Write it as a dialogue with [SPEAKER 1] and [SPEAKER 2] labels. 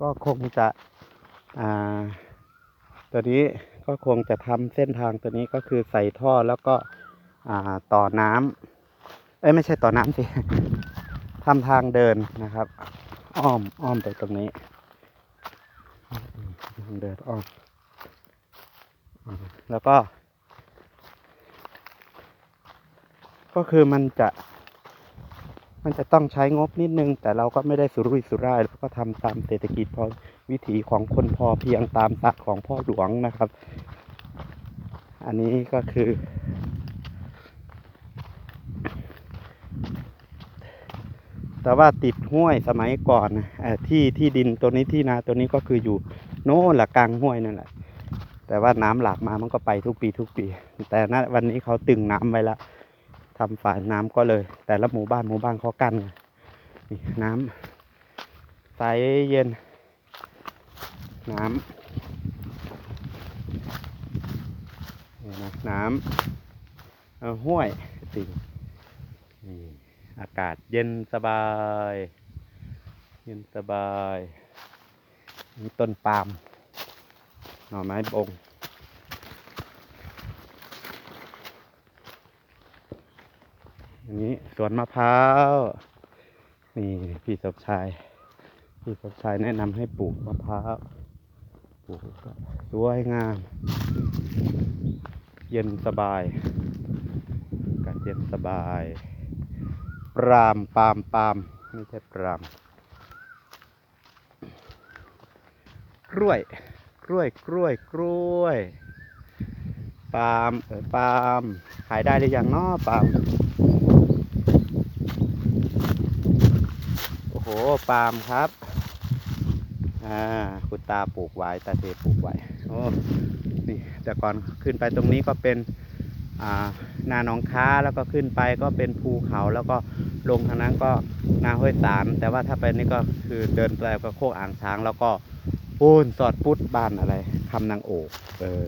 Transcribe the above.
[SPEAKER 1] ก็คงจะอ่าตัวนี้ก็คงจะทำเส้นทางตัวนี้ก็คือใส่ท่อแล้วก็อ่าต่อน้ำเอ้ยไม่ใช่ต่อน้ำสิทำทางเดินนะครับ อ้อมอ้อมไปตรงนี้ทางเดินอ้อมแล้วก็ ก็คือมันจะ มันจะต้องใช้งบนิดนึง แต่เราก็ไม่ได้สุรุ่ยสุร่ายแล้วก็ทำตามเศรษฐกิจพอวิถีของคนพอเพียงตามศักดิ์ของพ่อหลวงนะครับ อันนี้ก็คือ แต่ว่าติดห้วยสมัยก่อนที่ที่ดินตัวนี้ที่นาตัวนี้ก็คืออยู่โน่นแหละกลางห้วยนั่นแหละแต่ว่าน้ำหลากมามันก็ไปทุกปีทุกปี แต่ณวันนี้เขาตึงน้ำไว้แล้ว ทำฝายน้ำก็เลย แต่ละหมู่บ้านหมู่บ้านเขากั้นนี่น้ำใสเย็น น้ำนี่นะน้ำห้วยติ่งนี่อากาศเย็นสบาย เย็นสบายมีต้นปาล์มหน่อไม้บง อันนี้สวนมะพร้าว นี่พี่สมชาย พี่สมชายแนะนำให้ปลูกมะพร้าว ปลูกก็สวยงาม เย็นสบายอากาศเย็นสบาย ปรามปาล์มปาล์มไม่ใช่ปราม กล้วย กล้วย กล้วย กล้วยปาล์มเออปาล์มขายได้หรือยังเนาะปาล์ม โอ้โหปาล์มครับอ่าคุณตาปลูกไว้ตาเทปลูกไว้โอ้นี่แต่ก่อนขึ้นไปตรงนี้ก็เป็นอ่านาหนองค้าแล้วก็ขึ้นไปก็เป็นภูเขาแล้วก็ลงทางนั้นก็นาห้วยสารแต่ว่าถ้าไปนี่ก็คือเดินไปก็โคกอ่างช้างแล้วก็ปูนสอดพุดบ้านอะไรคำนางโอกเออ